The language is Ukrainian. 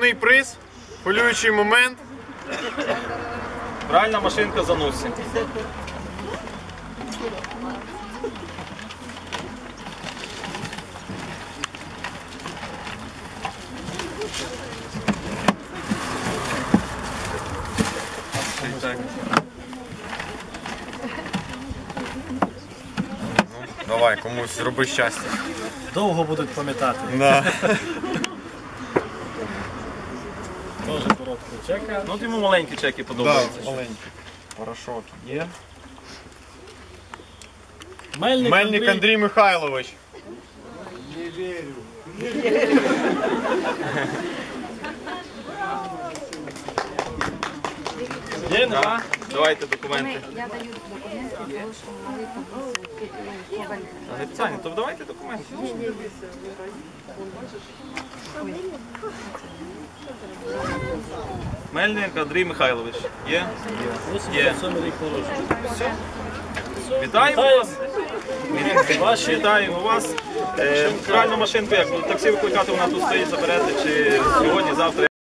головний приз, полюючий момент. Пральна машинка за носі. Давай, комусь зроби щастя. Довго будуть пам'ятати. Да. Дуже короткий чека. Ну, от йому маленькі чеки Да, маленькі. Порошок є. Мельник, Мельник Андрій. Андрій Михайлович. Є, нема? Давайте документи. Я даю документи того, щоб могли коваль. Не питання, то давайте документи. Мельник Андрій Михайлович. Є? Є. 87 рік народження. Вітаємо вас. Вітаємо вас. Е, Пральну машинку, як таксі викликати, вона тут стоїть, заберете, чи сьогодні, завтра.